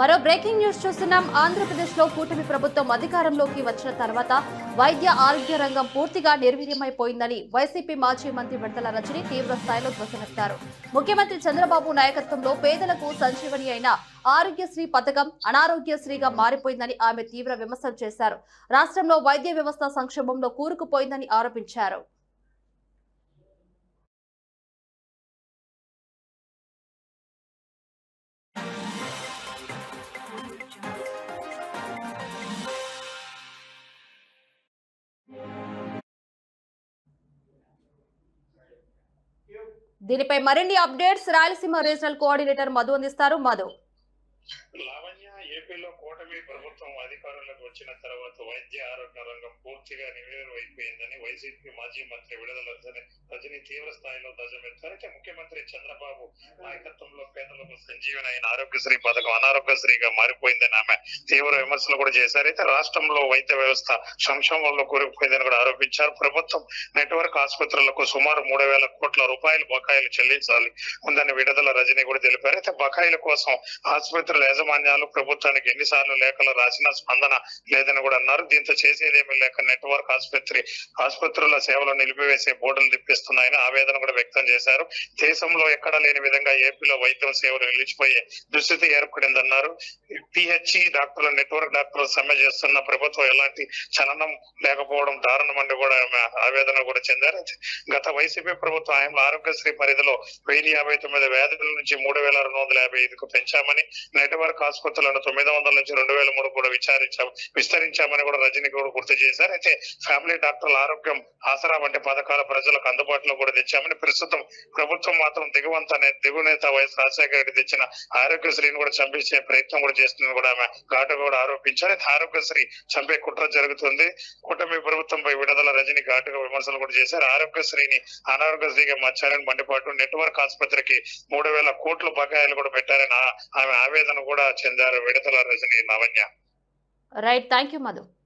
మరో breaking news చూస్తున్నాం. ఆంధ్రప్రదేశ్లో కూటమి ప్రభుత్వం అధికారంలోకి వచ్చిన తర్వాత వైద్య ఆరోగ్య రంగం పూర్తిగా నిర్వీర్యమైపోయిందని వైసీపీ మాజీ మంత్రి విడతల రజని తీవ్ర స్థాయిలో ధ్వసమెత్తారు ముఖ్యమంత్రి చంద్రబాబు నాయకత్వంలో పేదలకు సంజీవని అయిన ఆరోగ్యశ్రీ పథకం అనారోగ్యశ్రీగా మారిపోయిందని ఆమె తీవ్ర విమర్శలు చేశారు. రాష్ట్రంలో వైద్య వ్యవస్థ సంక్షోభంలో కూరుకుపోయిందని ఆరోపించారు. దీనిపై మరిన్ని updates Rayalaseema regional coordinator Madhu అందిస్తారు. మధు. లావణ్య ఏపీలో కూటమి ప్రభుత్వం అధికారంలోకి వచ్చిన తర్వాత వైద్య ఆరోగ్య రంగం పూర్తిగా నివేదన అయిపోయిందని వైసీపీ మాజీ మంత్రి విడుదల రజని తీవ్ర స్థాయిలో ధ్వజమెత్తారు అయితే ముఖ్యమంత్రి చంద్రబాబు నాయకత్వంలో పేదలకు సంజీవన అయిన ఆరోగ్యశ్రీ పథకం అనారోగ్యశ్రీగా మారిపోయిందని ఆమె తీవ్ర విమర్శలు కూడా చేశారు. అయితే రాష్ట్రంలో వైద్య వ్యవస్థ సంక్షోభంలో కూరుకుపోయిందని కూడా ఆరోపించారు. ప్రభుత్వం నెట్వర్క్ ఆసుపత్రులకు సుమారు మూడు వేల కోట్ల రూపాయలు బకాయిలు చెల్లించాలి ఉందని విడుదల రజని కూడా తెలిపారు. అయితే బకాయిల కోసం ఆసుపత్రుల యాజమాన్యాలు ప్రభుత్వానికి ఎన్నిసార్లు లేఖలు రాసినా స్పందన లేదని కూడా అన్నారు. దీంతో చేసేదేమీ లేక నెట్వర్క్ ఆసుపత్రి ఆసుపత్రుల సేవలు నిలిపివేసే బోర్డులు తిప్పిస్తున్నాయని ఆవేదన కూడా వ్యక్తం చేశారు. దేశంలో ఎక్కడా లేని విధంగా ఏపీలో వైద్యం సేవలు నిలిచిపోయే దుస్థితి ఏర్పడిందన్నారు. పిహెచ్ఈ డాక్టర్ల నెట్వర్క్ డాక్టర్లు సమ్మె చేస్తున్న ప్రభుత్వం ఎలాంటి చలనం లేకపోవడం దారుణమని కూడా ఆవేదన కూడా చెందారు. గత వైసీపీ ప్రభుత్వం ఆయన ఆరోగ్యశ్రీ పరిధిలో వెయ్యి యాభై తొమ్మిది వ్యాధుల నుంచి మూడు వేల రెండు వందల యాభై ఐదుకు పెంచామని నెట్వర్క్ కేసులను తొమ్మిది వందల నుంచి రెండు వేల మూడు కూడా విచారించాం విస్తరించామని కూడా రజని కూడా గుర్తు చేశారు. అయితే ఫ్యామిలీ డాక్టర్ల ఆరోగ్యం ఆసరా వంటి పథకాలు ప్రజలకు అందుబాటులో కూడా తెచ్చామని ప్రస్తుతం ప్రభుత్వం మాత్రం దిగువంత దిగునేత నేత వైఎస్ రాజశేఖర రెడ్డి తెచ్చిన ఆరోగ్యశ్రీని కూడా చంపించే ప్రయత్నం కూడా చేస్తుందని కూడా ఆమె ఘాటుగా కూడా ఆరోపించారు. అయితే ఆరోగ్యశ్రీ చంపే కుట్ర జరుగుతుంది. కూటమి ప్రభుత్వంపై విడుదల రజని ఘాటుగా విమర్శలు కూడా చేశారు. ఆరోగ్యశ్రీని అనారోగ్యశ్రీగా మార్చారని మండిపాటు నెట్వర్క్ ఆసుపత్రికి మూడు వేల కోట్ల బకాయిలు కూడా పెట్టారని ఆమె ఆవేదన కూడా చెందారు. విడతల Rajini Lavanya right thank you Madhu.